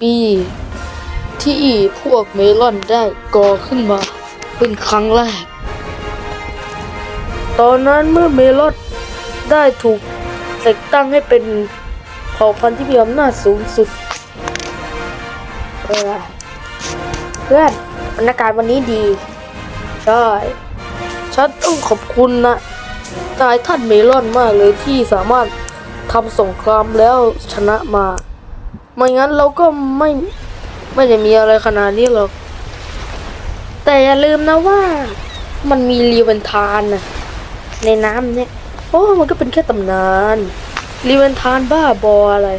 ปีที่พวกเมลอนได้ก่อขึ้นมาเป็นครั้งแรก ตอนนั้นเมื่อเมลอนได้ถูกแต่งตั้งให้เป็นเผ่าพันธุ์ที่มีอำนาจสูงสุดเออเพื่อนบรรยากาศวันนี้ดี ใช่ ฉันต้องขอบคุณนะนายท่านเมลอนมากเลยที่สามารถทำสงครามแล้วชนะมา ไม่งั้นเราก็ไม่ไม่ได้มีอะไรขนาดนี้หรอก แต่อย่าลืมนะว่า มันมีรีเวนทานนะในน้ำเนี่ยโอ้มันก็เป็นแค่ตำนานรีเวนทานบ้าบออะไร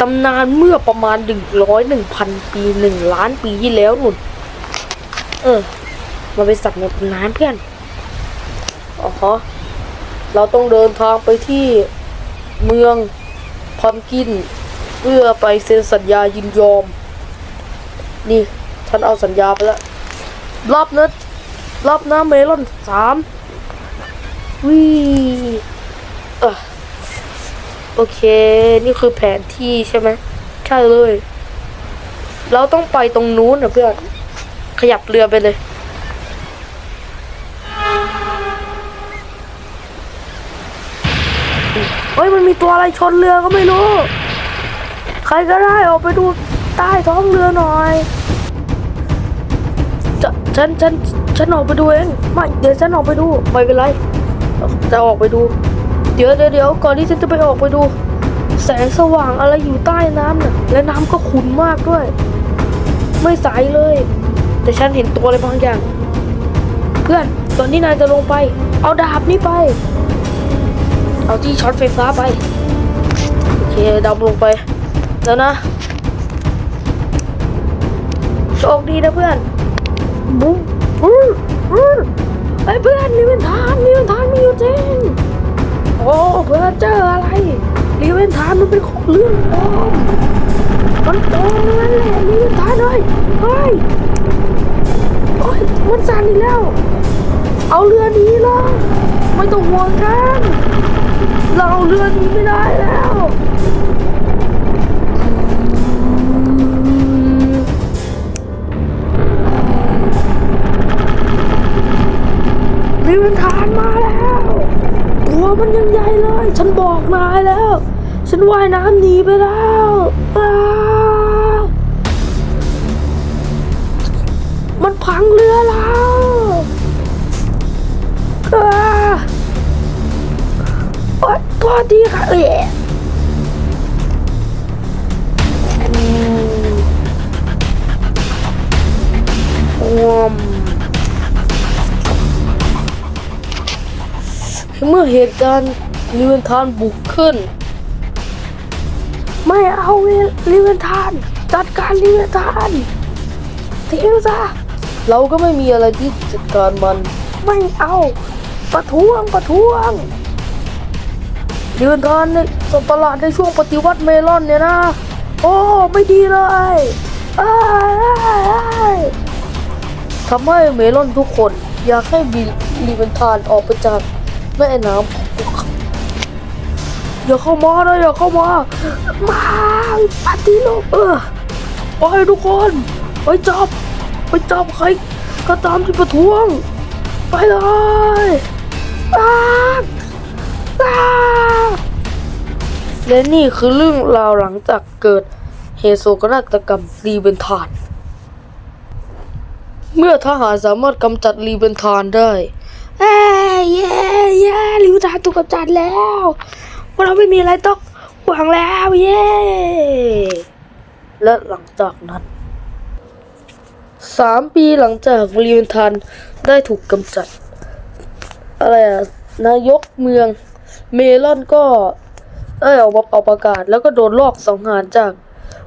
ตำนานเมื่อประมาณหนึ่งร้อยหนึ่งพันปีหนึ่งล้านปีที่แล้วนุ่นเออมาไปนสัตว์ในตำนานเพื่อนอ๋อเราต้องเดินทางไปที่เมืองพัมกิน พื่อไปเซ็นสัญญายินยอม นี่ ฉันเอาสัญญาไปแล้วรับนะรับนะเมลอนสามวีอโอเค นี่คือแผนที่ใช่ไหมใช่เลย เราต้องไปตรงนู้นนะเพื่อน ขยับเรือไปเลย เฮ้ย มันมีตัวอะไรชนเรือก็ไม่รู้ ใครก็ได้ออกไปดูใต้ท้องเรือหน่อยจะฉันฉันฉันออกไปดูเองไม่เดี๋ยวฉันออกไปดูไม่เป็นไรจะออกไปดู เดี๋ยวเดี๋ยวเดี๋ยวก่อนที่ฉันจะไปออกไปดู แสงสว่างอะไรอยู่ใต้น้ำน่ะและน้ำก็ขุ่นมากด้วย ไม่ใสเลย แต่ฉันเห็นตัวอะไรบางอย่าง เพื่อนตอนนี้นายจะลงไป เอาดาบนี้ไป เอาที่ช็อตไฟฟ้าไป โอเคดำลงไป แล้วนะ โชคดีนะเพื่อนบุ้มบุ้มบุ้มไอ้เพื่อนนี่เป็นทางนี่เป็นทางมีอยู่จริงโอ้เพื่อนเจออะไรนี่เป็นทางมันเป็นของเรื่องปลอมมันปลอมนั่นแหละนี่เป็นทางเลยเฮ้ยโอ้ยมันสั่นอีกแล้ว เอาเรือนี้เลยไม่ต้องห่วงกันเราเอาเรือนี้ไม่ได้แล้ว นี่มันทานมาแล้ว ตัวมันยังใหญ่เลย ฉันบอกนายแล้ว ฉันว่ายน้ำหนีไปแล้วอ้ามันพังเรือแล้วโอ๊ยตัวดีค่ะเอ๋ เมื่อเหตุการณ์ลิเวนทานบุกขึ้น ไม่เอาลิเวนทาน จัดการลิเวนทานทิ้งซะเราก็ไม่มีอะไรที่จัดการมัน ไม่เอาประท้วงประท้วงยืนทานในสตลาดในช่วงปฏิวัติเมลอนเนี่ยนะ โอ้ไม่ดีเลยทำให้เมลอนทุกคนอยากให้บิลลีเวนทานออกไปจาก แม่น้ำอย่าเข้ามานะอย่าเข้ามามาปฏิโลกเออไปทุกคนไปจับไปจับใครก็ตามที่ประท้วง ไปเลยอ้าและนี่คือเรื่องราวหลังจากเกิดเหตุโศกนาฏกรรมรีเบนทาน เมื่อทหารสามารถกำจัดรีเบนทานได้เอ้ย ย้รีเบนทานถูกกำจัดแล้วพวกเราไม่มีอะไรต้องหวังแล้วเย้และหลังจากนั้นสามปีหลังจากรีเบนทานได้ถูกกำจัด อะไรอะนายกเมืองเมลอนก็เอยออกมาเป่าประกาศ แล้วก็โดนลอบสังหารจาก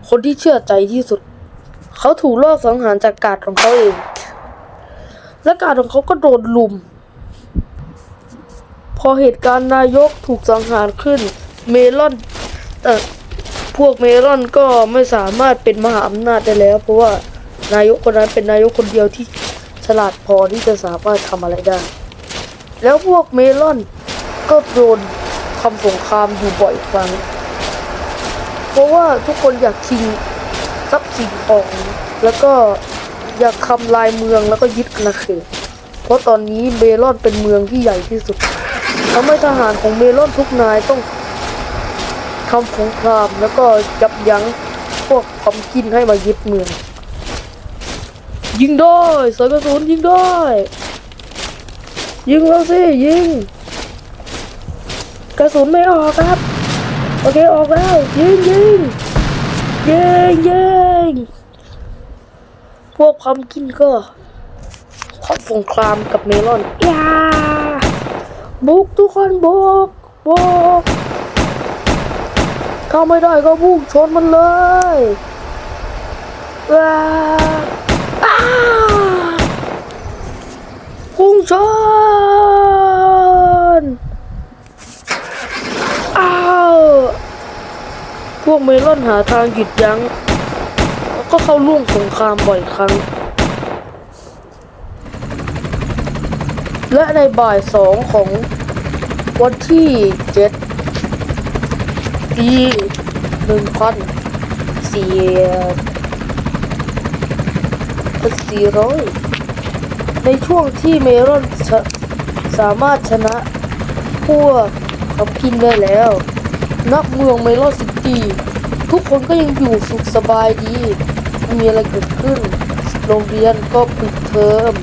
คนที่เชื่อใจที่สุด เขาถูกลอบสังหารจากกาดของเขาเอง และกาดของเขาก็โดนลุม พอเหตุการณ์นายกถูกสังหารขึ้น เมลอนเอ่อพวกเมลอนก็ไม่สามารถเป็นมหาอำนาจได้แล้ว เพราะว่านายกคนนั้นเป็นนายกคนเดียวที่ฉลาดพอที่จะสามารถทำอะไรได้ แล้วพวกเมลอนก็โดนทำสงครามอยู่บ่อยครั้ง เพราะว่าทุกคนอยากชิงทรัพย์สินของ แล้วก็อยากทำลายเมืองแล้วก็ยึดอาณาเขตเพราะตอนนี้เมลอนเป็นเมืองที่ใหญ่ที่สุด ทำให้ทหารของเมลอนทุกนายต้องทำสงครามแล้วก็ยับยั้งพวกคำกินให้มายึดเมือง ยิงได้สายกระสุนยิงได้ยิงแล้วสิยิง กระสุนไม่ออกครับ โอเคออกแล้ว ยิงยิงยิงยิงพวกพัมกินก็ทำสงครามกับเมลอนยา บุกทุกคนบุกบุกเข้าไม่ได้ก็บุกชนมันเลยว้าอ้าพุ่งชนอ้าวพวกเมลอนหาทางหยุดยัง้งแล้วก็เข้าร่วมสงครามบ่อยครั้ง และในบ่ายสองของวันที่เจ็ดปีหนึ่งพันสี่สี่ร้อยในช่วงที่เมลอนชะสามารถชนะพวกทำกินได้แล้ว นักเมืองเมลอนซิตี้ทุกคนก็ยังอยู่สุขสบายดีไม่มีอะไรเกิดขึ้น โรงเรียนก็ปิดเทอม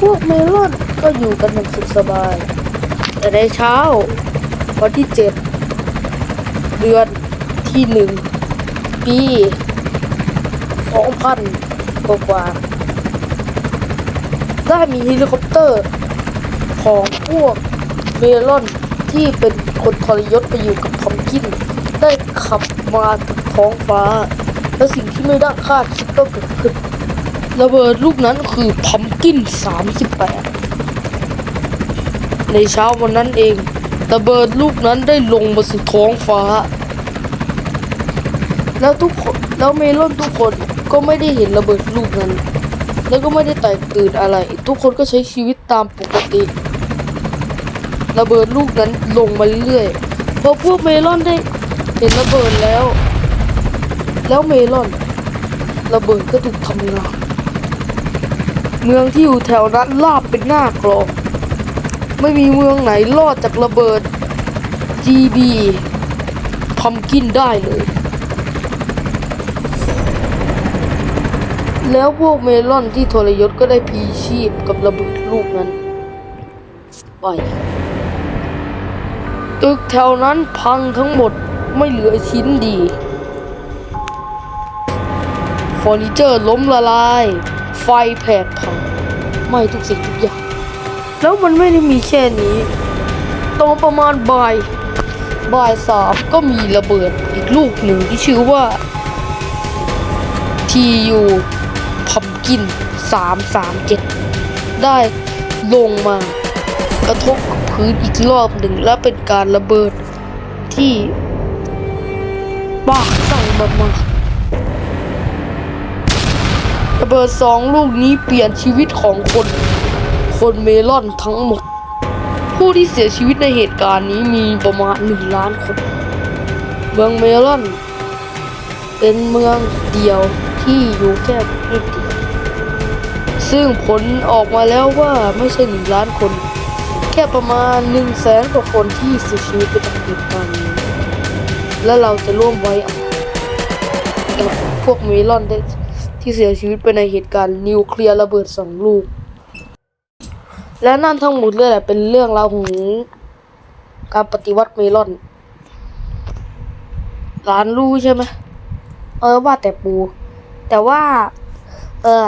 พวกเมลอนก็อยู่กันอย่างสุขสบาย แต่ในเช้าวันที่เจ็ดเดือนที่หนึ่งปีสองพันกว่าได้มีเฮลิคอปเตอร์ของพวกเมลอนที่เป็นคนทรยศไปอยู่กับทอมกิน ได้ขับมาถึงท้องฟ้า และสิ่งที่ไม่ได้คาดคิดก็เกิดขึ้นระเบิดลูกนั้นคือพัม กิน38ในเช้าวันนั้นเองระเบิดลูกนั้นได้ลงมาสู่ท้องฟ้า แล้วทุกคนแล้วเมลอนทุกคนก็ไม่ได้เห็นระเบิดลูกนั้น แล้วก็ไม่ได้แตกตื่นอะไร ทุกคนก็ใช้ชีวิตตามปกติ ระเบิดลูกนั้นลงมาเรื่อยๆพอพวกเมลอนได้เห็นระเบิดแล้ว แล้วเมลอน ระเบิดก็ถูกทำงาน เมืองที่อยู่แถวนั้นลาบเป็นหน้ากลองไม่มีเมืองไหนรอดจากระเบิด GB ทำกินได้เลย แล้วพวกเมลอนที่ทรยศก็ได้พีชีพกับระเบิดลูกนั้น ไป ตึกแถวนั้นพังทั้งหมดไม่เหลือชิ้นดี เฟอร์นิเจอร์ล้มละลาย ฟแผดเผาไหม่ทุกสิ่งทุกอย่าง แล้วมันไม่ได้มีแค่นี้ตอนประมาณบ่ายบ่ายสามก็มีระเบิดอีกลูกหนึ่งที่ชื่อว่า TU พัมกิน 337 ได้ลงมากระทบกับพื้นอีกรอบหนึ่งและเป็นการระเบิดที่บ้าคลั่งมากๆ ระเบิดสองลูกนี้เปลี่ยนชีวิตของคน คนเมลอนทั้งหมด ผู้ที่เสียชีวิตในเหตุการณ์นี้มีประมาณหนึ่งล้านคน เมืองเมลอน เป็นเมืองเดียวที่อยู่แค่นิดเดียวซึ่งผลออกมาแล้วว่าไม่ใช่หนึ่งล้านคน แค่ประมาณหนึ่งแสนกว่าคนที่เสียชีวิตไปจากเหตุการณ์นี้และเราจะร่วมไว้อะไรกับพวกเมลอนได้ ที่เสียชีวิตไปในเหตุการณ์นิวเคลียร์ระเบิดสองลูก และนั่นทั้งหมดเลยแหละเป็นเรื่องราวของการปฏิวัติเมลอน ร้านรู้ใช่ไหมเออว่าแต่ปู แต่ว่า เออ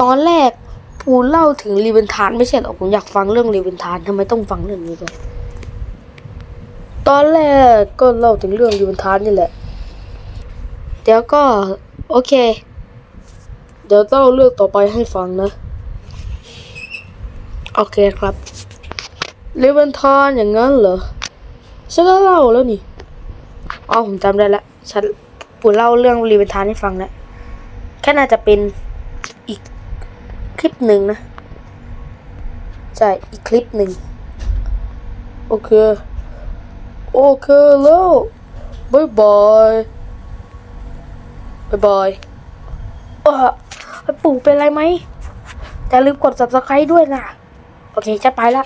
ตอนแรกปูเล่าถึงรีเวนทานไม่ใช่หรอผมอยากฟังเรื่องรีเวนทานทำไมต้องฟังเรื่องนี้ด้วยตอนแรกก็เล่าถึงเรื่องรีเวนทานนี่แหละ เดี๋ยวก็ โอเค เดี๋ยวเล่าเรื่องต่อไปให้ฟังนะ โอเคครับรีเวนทานอย่างนั้นเหรอ ฉันก็เล่าแล้วนี่ อ๋อผมจำได้ละฉันปูเล่าเรื่องรีเวนทานให้ฟังแล้วแค่น่าจะเป็นอีกคลิปหนึ่งนะ ใช่ อีกคลิปหนึ่ง โอเค โอเคแล้วบายบายบายบาย ปู่เป็นไรไหมอย่าลืมกด subscribe ด้วยนะ โอเค จะไปละ